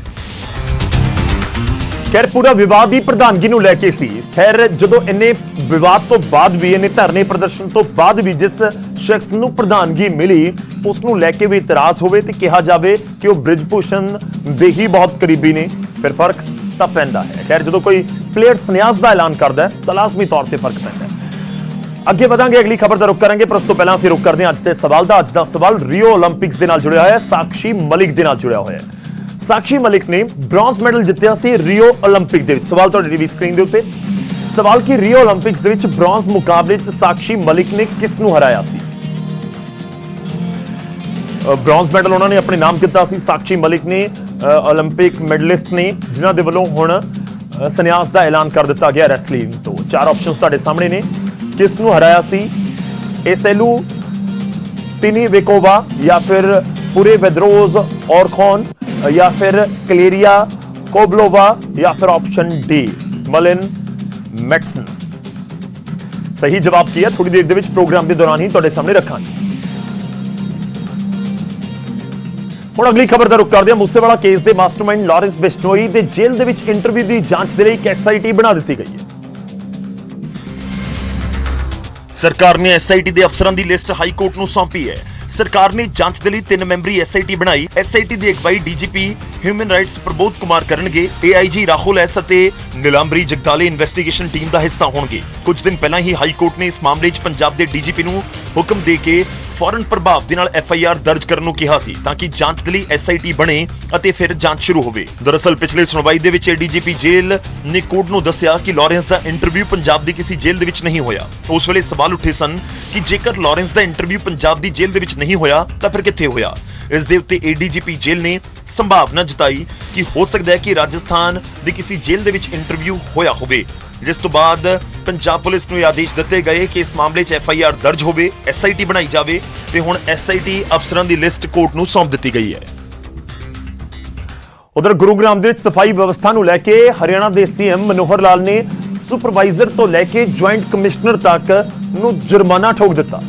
ਖੈਰ, ਪੂਰਾ ਵਿਵਾਦ ਦੀ ਪ੍ਰਧਾਨਗੀ ਨੂੰ ਲੈ ਕੇ ਸੀ। ਖੈਰ, ਜਦੋਂ ਇਹਨੇ ਵਿਵਾਦ ਤੋਂ ਬਾਅਦ ਵੀ ਇਹਨੇ ਧਰਨੇ ਪ੍ਰਦਰਸ਼ਨ ਤੋਂ ਬਾਅਦ ਵੀ ਜਿਸ ਸ਼ਖਸ ਨੂੰ ਪ੍ਰਧਾਨਗੀ ਮਿਲੀ, ਉਸ ਨੂੰ ਲੈ ਕੇ ਵੀ ਇਤਰਾਜ਼ ਹੋਵੇ ਤੇ ਕਿਹਾ ਜਾਵੇ ਕਿ ਉਹ ਬ੍ਰਿਜ ਭੂਸ਼ਣ ਦੇ ਹੀ ਬਹੁਤ ਕਰੀਬੀ ਨੇ। ਫਿਰ ਫ਼ਰਕ ਤਾਂ ਪੈਂਦਾ ਹੈ। ਖੈਰ, ਜਦੋਂ ਕੋਈ ਪਲੇਅਰ ਸੰਨਿਆਸ ਦਾ ਐਲਾਨ ਕਰਦਾ ਹੈ, ਤਾਂ ਲਾਜ਼ਮੀ ਤੌਰ ਤੇ ਫ਼ਰਕ ਪੈਂਦਾ ਹੈ। ਅੱਗੇ ਵਧਾਂਗੇ, ਅਗਲੀ ਖਬਰ ਦਾ ਰੁਕ ਕਰਾਂਗੇ, ਪਰ ਉਸ ਤੋਂ ਪਹਿਲਾਂ ਅਸੀਂ ਰੁਕ ਕਰਦੇ ਹਾਂ ਅੱਜ ਦੇ ਸਵਾਲ ਦਾ। ਅੱਜ ਦਾ ਸਵਾਲ ਰਿਓ 올림픽ਸ ਦੇ ਨਾਲ ਜੁੜਿਆ ਹੋਇਆ ਹੈ, ਸਾਕਸ਼ੀ ਮਲਿਕ ਦੇ ਨਾਲ ਜੁੜਿਆ ਹੋਇਆ ਹੈ। ਸਾਕਸ਼ੀ ਮਲਿਕ ਨੇ ਬ੍ਰੌਂਜ਼ ਮੈਡਲ ਜਿੱਤਿਆ ਸੀ ਰਿਓ 올림픽 ਦੇ ਵਿੱਚ। ਸਵਾਲ ਤੁਹਾਡੀ ਟੀਵੀ ਸਕਰੀਨ ਦੇ ਉੱਤੇ। ਸਵਾਲ ਕਿ ਰਿਓ 올림픽ਸ ਦੇ ਵਿੱਚ ਬ੍ਰੌਂਜ਼ ਮੁਕਾਬਲੇ 'ਚ ਸਾਕਸ਼ੀ ਮਲਿਕ ਨੇ ਕਿਸ ਨੂੰ ਹਰਾਇਆ ਸੀ? ਬ੍ਰੌਂਜ਼ ਮੈਡਲ ਉਹਨਾਂ ਨੇ ਆਪਣੇ ਨਾਮ ਕੀਤਾ ਸੀ। ਸਾਕਸ਼ੀ ਮਲਿਕ ਨੇ 올림픽 ਮੈਡਲਿਸਟ ਨੇ, ਜਿਨ੍ਹਾਂ ਦੇ ਵੱਲੋਂ ਹੁਣ ਸੰਨਿਆਸ ਦਾ ਐਲਾਨ ਕਰ ਦਿੱਤਾ ਗਿਆ ਰੈਸਲਿੰਗ ਤੋਂ। ਚਾਰ ਆਪਸ਼ਨਸ ਤੁਹਾਡੇ ਸਾਹਮਣੇ ਨੇ। ਕਿਸ ਨੂੰ ਹਰਾਇਆ ਸੀ? एसएलू ਤਿਨੀ ਵੇਕੋਵਾ ਜਾਂ ਫਿਰ पूरे वेद्रोज और खौन ਜਾਂ ਫਿਰ ਕਲੇਰੀਆ, ਕੋਬਲੋਵਾ ਜਾਂ ਫਿਰ ਆਪਸ਼ਨ ਡੀ ਮਲਿਨ ਮੈਟਸਨ ਸਹੀ ਜਵਾਬ ਕੀ ਹੈ? ਥੋੜੀ ਦੇਰ ਦੇ ਵਿੱਚ ਪ੍ਰੋਗਰਾਮ ਦੇ ਦੌਰਾਨ ਹੀ ਤੁਹਾਡੇ ਸਾਹਮਣੇ ਰੱਖਾਂਗੇ। ਹੁਣ ਅਗਲੀ ਖਬਰ ਦਾ ਰੁਕ ਕਰਦੇ ਹਾਂ। ਮੂਸੇਵਾਲਾ ਕੇਸ ਦੇ ਮਾਸਟਰਮਾਈਂਡ ਲਾਰੈਂਸ ਬਿਸ਼ਨੋਈ ਦੇ ਜੇਲ੍ਹ ਦੇ ਵਿੱਚ ਇੰਟਰਵਿਊ ਦੀ ਜਾਂਚ ਦੇ ਲਈ ਇੱਕ ਐਸਆਈਟੀ ਬਣਾ ਦਿੱਤੀ ਗਈ ਹੈ। ਸਰਕਾਰ ਨੇ ਐਸਆਈਟੀ ਦੇ ਅਫਸਰਾਂ ਦੀ ਲਿਸਟ ਹਾਈ ਕੋਰਟ ਨੂੰ ਸੌਂਪੀ ਹੈ। ਸਰਕਾਰ ਨੇ ਜਾਂਚ ਦੇ ਲਈ ਤਿੰਨ ਮੈਂਬਰੀ ਐਸਆਈਟੀ ਬਣਾਈ। ਐਸਆਈਟੀ ਦੀ ਅਗਵਾਈ DGP human rights Prabodh Kumar ਕਰਨਗੇ। ਏਆਈਜੀ ਰਾਹੁਲ ਐਸ ਅਤੇ ਨਿਲੰਬਰੀ ਜਗਦਾਲੇ ਇਨਵੈਸਟੀਗੇਸ਼ਨ ਟੀਮ ਦਾ ਹਿੱਸਾ ਹੋਣਗੇ। ਕੁਝ ਦਿਨ ਪਹਿਲਾਂ ਹੀ ਹਾਈ ਕੋਰਟ ਨੇ ਇਸ ਮਾਮਲੇ 'ਚ ਪੰਜਾਬ ਦੇ ਡੀਜੀਪੀ ਨੂੰ ਹੁਕਮ ਦੇ ਕੇ ਫੌਰਨ ਪ੍ਰਭਾਵ ਦੇ ਨਾਲ ਐਫ ਆਈ ਆਰ ਦਰਜ ਕਰਨ ਨੂੰ ਕਿਹਾ ਸੀ ਤਾਂ ਕਿ ਜਾਂਚ ਦੇ ਲਈ ਐੱਸ ਆਈ ਟੀ ਬਣੇ ਅਤੇ ਫਿਰ ਜਾਂਚ ਸ਼ੁਰੂ ਹੋਵੇ। ਦਰਅਸਲ, ਪਿਛਲੇ ਸੁਣਵਾਈ ਦੇ ਵਿੱਚ ਡੀਜੀਪੀ ਜੇਲ੍ਹ ਨੇ ਕੋਰਟ ਨੂੰ ਦੱਸਿਆ ਕਿ ਲਾਰੈਂਸ ਦਾ ਇੰਟਰਵਿਊ ਪੰਜਾਬ ਦੀ ਕਿਸੇ ਜੇਲ੍ਹ ਦੇ ਵਿੱਚ ਨਹੀਂ ਹੋਇਆ। ਉਸ ਵੇਲੇ ਸਵਾਲ ਉੱਠੇ ਸਨ ਕਿ ਜੇਕਰ ਲਾਰੈਂਸ ਦਾ ਇੰਟਰਵਿਊ ਪੰਜਾਬ ਦੀ ਜੇਲ੍ਹ ਦੇ ਵਿੱਚ ਨਹੀਂ ਹੋਇਆ, ਤਾਂ ਫਿਰ ਕਿੱਥੇ ਹੋਇਆ? ਇਸ ਦੇ ਉੱਤੇ ਏਡੀਜੀਪੀ ਜੇਲ੍ਹ ਨੇ ਸੰਭਾਵਨਾ ਜਤਾਈ ਕਿ ਹੋ ਸਕਦਾ ਹੈ ਕਿ ਰਾਜਸਥਾਨ ਦੀ ਕਿਸੇ ਜੇਲ੍ਹ ਦੇ ਵਿੱਚ ਇੰਟਰਵਿਊ ਹੋਇਆ ਹੋਵੇ। ਜਿਸ ਤੋਂ ਬਾਅਦ ਪੰਜਾਬ ਪੁਲਿਸ ਨੂੰ ਆਦੇਸ਼ ਦਿੱਤੇ ਗਏ ਕਿ ਇਸ ਮਾਮਲੇ 'ਚ ਐਫਆਈਆਰ ਦਰਜ ਹੋਵੇ ਐਸਆਈਟੀ ਬਣਾਈ ਜਾਵੇ ਤੇ ਹੁਣ ਐਸਆਈਟੀ ਅਫਸਰਾਂ ਦੀ ਲਿਸਟ ਕੋਰਟ ਨੂੰ ਸੌਂਪ ਦਿੱਤੀ ਗਈ ਹੈ। ਉਧਰ ਗੁਰੂਗ੍ਰਾਮ ਦੇ ਵਿੱਚ ਸਫ਼ਾਈ ਵਿਵਸਥਾ ਨੂੰ ਲੈ ਕੇ ਹਰਿਆਣਾ ਦੇ ਸੀਐਮ ਮਨੋਹਰ ਲਾਲ ਨੇ ਸੁਪਰਵਾਈਜ਼ਰ ਤੋਂ ਲੈ ਕੇ ਜੁਆਇੰਟ ਕਮਿਸ਼ਨਰ ਤੱਕ ਨੂੰ ਜੁਰਮਾਨਾ ਠੋਕ ਦਿੱਤਾ।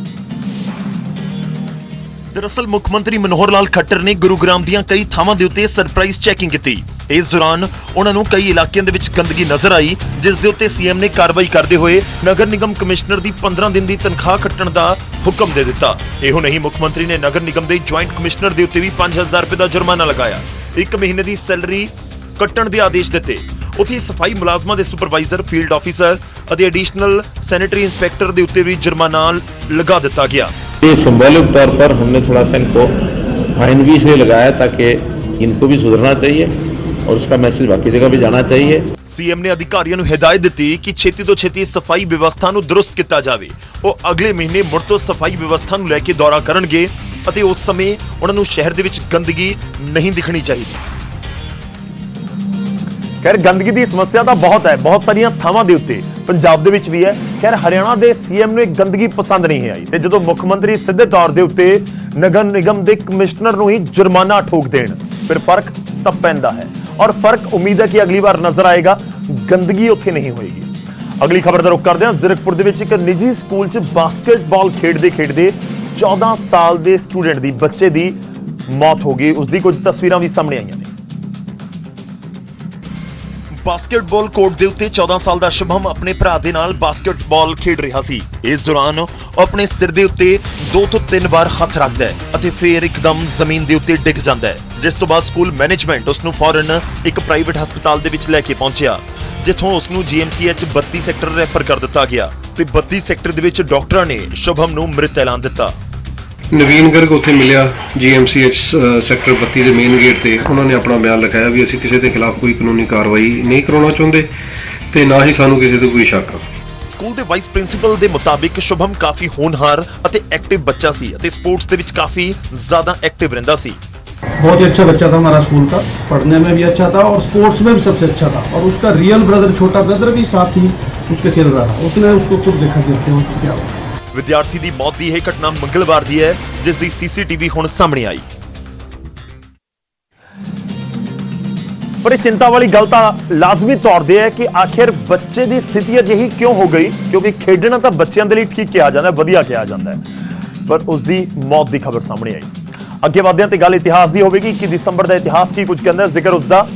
ਦਰਅਸਲ ਮੁੱਖ ਮੰਤਰੀ ਮਨੋਹਰ ਲਾਲ ਖੱਟਰ ਨੇ ਗੁਰੂਗ੍ਰਾਮ ਦੀਆਂ ਕਈ ਥਾਵਾਂ ਦੇ ਉੱਤੇ ਸਰਪ੍ਰਾਈਜ਼ ਚੈਕਿੰਗ ਕੀਤੀ। ਇਸ ਦੌਰਾਨ ਉਹਨਾਂ ਨੂੰ ਕਈ ਇਲਾਕਿਆਂ ਦੇ ਵਿੱਚ ਗੰਦਗੀ ਨਜ਼ਰ ਆਈ ਜਿਸ ਦੇ ਉੱਤੇ ਸੀਐਮ ਨੇ ਕਾਰਵਾਈ ਕਰਦੇ ਹੋਏ ਨਗਰ ਨਿਗਮ ਕਮਿਸ਼ਨਰ ਦੀ 15 ਦਿਨ ਦੀ ਤਨਖਾਹ ਕੱਟਣ ਦਾ ਹੁਕਮ ਦੇ ਦਿੱਤਾ ਇਹੋ ਨਹੀਂ ਮੁੱਖ ਮੰਤਰੀ ਨੇ ਨਗਰ ਨਿਗਮ ਦੇ ਜੁਆਇੰਟ ਕਮਿਸ਼ਨਰ ਦੇ ਉੱਤੇ ਵੀ 5000 ਰੁਪਏ ਦਾ ਜੁਰਮਾਨਾ ਲਗਾਇਆ ਇੱਕ ਮਹੀਨੇ ਦੀ ਸੈਲਰੀ ਕੱਟਣ ਦੇ ਆਦੇਸ਼ ਦਿੱਤੇ ਉੱਥੇ ਸਫਾਈ ਮੁਲਾਜ਼ਮਾਂ ਦੇ ਸੁਪਰਵਾਈਜ਼ਰ ਫੀਲਡ ਆਫੀਸਰ ਅਤੇ ਐਡੀਸ਼ਨਲ ਸੈਨੇਟਰੀ ਇੰਸਪੈਕਟਰ ਦੇ ਉੱਤੇ ਵੀ ਜੁਰਮਾਨਾ ਲਗਾ ਦਿੱਤਾ ਗਿਆ ये सिंबॉलिक तौर पर हमने थोड़ा सा इनको फाइन भी इसलिए लगाया ताकि इनको भी सुधरना चाहिए और उसका मैसेज बाकी जगह भी जाना चाहिए ਸੀਐਮ ਨੇ ਅਧਿਕਾਰੀਆਂ ਨੂੰ ਹਦਾਇਤ ਦਿੱਤੀ ਕਿ ਛੇਤੀ ਤੋਂ ਛੇਤੀ ਸਫਾਈ ਵਿਵਸਥਾ ਨੂੰ ਦਰੁਸਤ ਕੀਤਾ ਜਾਵੇ ਉਹ ਅਗਲੇ ਮਹੀਨੇ ਮੁੜ ਤੋਂ ਸਫਾਈ ਵਿਵਸਥਾ ਨੂੰ ਲੈ ਕੇ ਦੌਰਾ ਕਰਨਗੇ ਅਤੇ ਉਸ ਸਮੇਂ ਉਹਨਾਂ ਨੂੰ ਸ਼ਹਿਰ ਦੇ ਵਿੱਚ ਗੰਦਗੀ ਨਹੀਂ ਦਿਖਣੀ ਚਾਹੀਦੀ ਖੈਰ ਗੰਦਗੀ ਦੀ ਸਮੱਸਿਆ ਤਾਂ ਬਹੁਤ ਹੈ ਬਹੁਤ ਸਾਰੀਆਂ ਥਾਵਾਂ ਦੇ ਉੱਤੇ ਪੰਜਾਬ ਦੇ ਵਿੱਚ ਵੀ ਹੈ ਖੈਰ ਹਰਿਆਣਾ ਦੇ ਸੀਐਮ ਨੂੰ ਇਹ ਗੰਦਗੀ ਪਸੰਦ ਨਹੀਂ ਆਈ ਤੇ ਜਦੋਂ ਮੁੱਖ ਮੰਤਰੀ ਸਿੱਧੇ ਤੌਰ ਦੇ ਉੱਤੇ ਨਗਰ ਨਿਗਮ ਦੇ ਕਮਿਸ਼ਨਰ ਨੂੰ ਹੀ ਜੁਰਮਾਨਾ ਠੋਕ ਦੇਣ ਫਿਰ ਫਰਕ ਤਾਂ ਪੈਂਦਾ ਹੈ ਔਰ ਫ਼ਰਕ ਉਮੀਦ ਹੈ ਕਿ ਅਗਲੀ ਵਾਰ ਨਜ਼ਰ ਆਏਗਾ, ਗੰਦਗੀ ਉੱਥੇ ਨਹੀਂ ਹੋਏਗੀ। ਅਗਲੀ ਖਬਰ ਦਾ ਰੁਖ ਕਰਦੇ ਹਾਂ, ਜ਼ੀਰਕਪੁਰ ਦੇ ਵਿੱਚ ਇੱਕ ਨਿੱਜੀ ਸਕੂਲ 'ਚ ਬਾਸਕਟਬਾਲ ਖੇਡਦੇ ਖੇਡਦੇ 14 ਸਾਲ ਦੇ ਸਟੂਡੈਂਟ ਦੀ ਬੱਚੇ ਦੀ ਮੌਤ ਹੋ ਗਈ। ਉਸ ਦੀ ਕੁਝ ਤਸਵੀਰਾਂ ਵੀ ਸਾਹਮਣੇ ਆਈਆਂ ਨੇ। ਬਾਸਕਟਬਾਲ ਕੋਰਟ ਦੇ ਉੱਤੇ 14 ਸਾਲ ਦਾ ਸ਼ੁਭਮ ਆਪਣੇ ਭਰਾ ਦੇ ਨਾਲ ਬਾਸਕਟਬਾਲ ਖੇਡ ਰਿਹਾ ਸੀ। ਇਸ ਦੌਰਾਨ ਉਹ ਆਪਣੇ ਸਿਰ ਦੇ ਉੱਤੇ ਦੋ ਤੋਂ ਤਿੰਨ ਵਾਰ ਹੱਥ ਰੱਖਦਾ ਹੈ ਅਤੇ ਫਿਰ ਇੱਕਦਮ ਜ਼ਮੀਨ ਦੇ ਉੱਤੇ ਡਿੱਗ ਜਾਂਦਾ ਹੈ। ਜਿਸ ਤੋਂ ਬਾਅਦ ਸਕੂਲ ਮੈਨੇਜਮੈਂਟ ਉਸ ਨੂੰ ਫੌਰਨ ਇੱਕ ਪ੍ਰਾਈਵੇਟ ਹਸਪਤਾਲ ਦੇ ਵਿੱਚ ਲੈ ਕੇ ਪਹੁੰਚਿਆ ਜਿੱਥੋਂ ਉਸ ਨੂੰ ਜੀਐਮਸੀਐਚ 32 ਸੈਕਟਰ ਰੈਫਰ ਕਰ ਦਿੱਤਾ ਗਿਆ ਤੇ 32 ਸੈਕਟਰ ਦੇ ਵਿੱਚ ਡਾਕਟਰਾਂ ਨੇ ਸ਼ੁਭਮ ਨੂੰ ਮ੍ਰਿਤ ਐਲਾਨ ਦਿੱਤਾ। ਨਵੀਨ ਗਰਗ ਉੱਥੇ ਮਿਲਿਆ ਜੀਐਮਸੀਐਚ ਸੈਕਟਰ 32 ਦੇ ਮੇਨ ਗੇਟ ਤੇ। ਉਹਨਾਂ ਨੇ ਆਪਣਾ ਬਿਆਨ ਲਿਖਾਇਆ ਵੀ ਅਸੀਂ ਕਿਸੇ ਦੇ ਖਿਲਾਫ ਕੋਈ ਕਾਨੂੰਨੀ ਕਾਰਵਾਈ ਨਹੀਂ ਕਰਾਉਣਾ ਚਾਹੁੰਦੇ ਤੇ ਨਾ ਹੀ ਸਾਨੂੰ ਕਿਸੇ ਤੇ ਕੋਈ ਸ਼ੱਕ। ਸਕੂਲ ਦੇ ਵਾਈਸ ਪ੍ਰਿੰਸੀਪਲ ਦੇ ਮੁਤਾਬਿਕ ਸ਼ੁਭਮ ਕਾਫੀ ਹੋਣਹਾਰ ਅਤੇ ਐਕਟਿਵ ਬੱਚਾ ਸੀ ਅਤੇ ਸਪੋਰਟਸ ਦੇ ਵਿੱਚ ਕਾਫੀ ਜ਼ਿਆਦਾ ਐਕਟਿਵ ਰਹਿੰਦਾ ਸੀ। बहुत ही अच्छा बच्चा था हमारा स्कूल का पढ़ने में भी अच्छा था और स्पोर्ट्स में भी सबसे अच्छा था और उसका रियल ब्रदर छोटा ब्रदर भी साथ ही उसके खेल रहा था उसने उसको खुद देखा कि उसके वक्त क्या हुआ ਵਿਦਿਆਰਥੀ ਦੀ ਮੌਤ ਦੀ ਇਹ ਘਟਨਾ ਮੰਗਲਵਾਰ ਦੀ ਹੈ ਜਿਸ ਦੀ ਸੀਸੀਟੀਵੀ ਹੁਣ ਸਾਹਮਣੇ ਆਈ ਪਰ ਇਹ ਚਿੰਤਾ ਵਾਲੀ ਗੱਲ ਤਾਂ ਲਾਜ਼ਮੀ ਤੌਰ ਤੇ ਹੈ ਕਿ ਆਖਿਰ ਬੱਚੇ ਦੀ ਸਥਿਤੀ ਅਜਿਹੀ ਕਿਉਂ ਹੋ ਗਈ ਕਿਉਂਕਿ ਖੇਡਣਾ ਤਾਂ ਬੱਚਿਆਂ ਦੇ ਲਈ ਠੀਕ ਕਿਹਾ ਜਾਂਦਾ ਹੈ ਵਧੀਆ ਕਿਹਾ ਜਾਂਦਾ ਹੈ ਪਰ ਉਸ ਦੀ ਮੌਤ ਦੀ ਖਬਰ ਸਾਹਮਣੇ ਆਈ ਅੱਗੇ ਵਧਦੇ ਹਾਂ ਤੇ ਗੱਲ ਇਤਿਹਾਸ ਦੀ ਹੋਵੇਗੀ। 21 ਦਸੰਬਰ ਦਾ ਇਤਿਹਾਸ ਕੀ ਕੁਝ ਕਹਿੰਦਾ ਜ਼ਿਕਰ ਉਸ ਦਾ।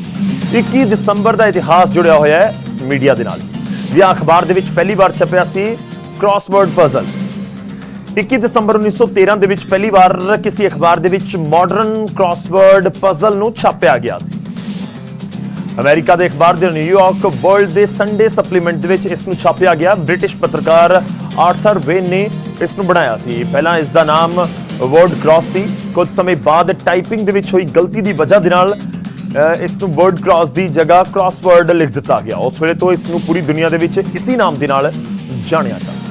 21 ਦਸੰਬਰ ਦਾ ਇਤਿਹਾਸ ਜੁੜਿਆ ਹੋਇਆ ਹੈ ਮੀਡੀਆ ਦੇ ਨਾਲ। ਜਾਂ ਅਖਬਾਰ ਦੇ ਵਿੱਚ ਪਹਿਲੀ ਵਾਰ ਛਪਿਆ ਸੀ ਕ੍ਰਾਸਵਰਡ ਪਜ਼ਲ 21 ਦਸੰਬਰ 1913 ਦੇ ਵਿੱਚ ਪਹਿਲੀ ਵਾਰ ਕਿਸੇ ਅਖਬਾਰ ਦੇ ਵਿੱਚ ਮਾਡਰਨ ਕ੍ਰਾਸਵਰਡ ਪਜ਼ਲ ਨੂੰ ਛਾਪਿਆ ਗਿਆ ਸੀ। ਅਮਰੀਕਾ ਦੇ ਅਖਬਾਰ ਦੇ ਨਿਊਯਾਰਕ ਵਰਲਡ ਦੇ ਸੰਡੇ ਸਪਲੀਮੈਂਟ ਦੇ ਵਿੱਚ ਇਸ ਨੂੰ ਛਾਪਿਆ ਗਿਆ। ਬ੍ਰਿਟਿਸ਼ ਪੱਤਰਕਾਰ ਆਰਥਰ ਵੇਨ ਨੇ ਇਸ ਨੂੰ ਬਣਾਇਆ ਸੀ। ਪਹਿਲਾਂ ਇਸ ਦਾ ਨਾਮ ਵਰਡ ਕ੍ਰਾਸ ਸੀ ਕੁਝ ਸਮੇਂ ਬਾਅਦ ਟਾਈਪਿੰਗ ਦੇ ਵਿੱਚ ਹੋਈ ਗਲਤੀ ਦੀ ਵਜ੍ਹਾ ਦੇ ਨਾਲ ਇਸ ਨੂੰ ਵਰਡ ਕ੍ਰਾਸ ਦੀ ਜਗ੍ਹਾ ਕ੍ਰਾਸਵਰਡ ਲਿਖ ਦਿੱਤਾ ਗਿਆ। ਉਸ ਵੇਲੇ ਤੋਂ ਇਸ ਨੂੰ ਪੂਰੀ ਦੁਨੀਆ ਦੇ ਵਿੱਚ ਇਸੇ ਨਾਮ ਦੇ ਨਾਲ ਜਾਣਿਆ ਜਾਂਦਾ।